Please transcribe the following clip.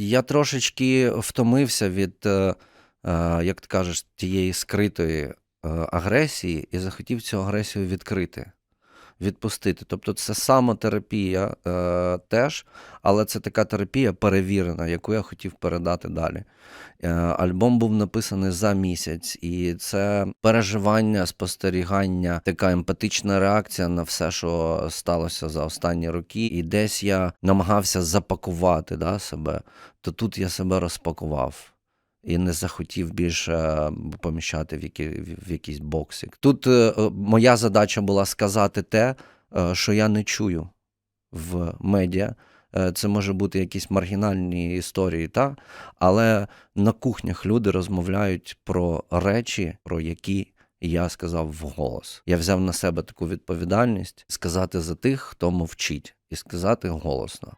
Я трошечки втомився від, е, е, як ти кажеш, тієї скритої е, агресії і захотів цю агресію відкрити, відпустити. Тобто це самотерапія е, теж, але це така терапія перевірена, яку я хотів передати далі. Е, Альбом був написаний за місяць, і це переживання, спостерігання, така емпатична реакція на все, що сталося за останні роки. І десь я намагався запакувати да, себе, то тут я себе розпакував. І не захотів більше поміщати в, які, в якийсь боксик. Тут е, е, моя задача була сказати те, е, що я не чую в медіа. Е, Це може бути якісь маргінальні історії, та? але на кухнях люди розмовляють про речі, про які я сказав вголос. Я взяв на себе таку відповідальність сказати за тих, хто мовчить, і сказати голосно.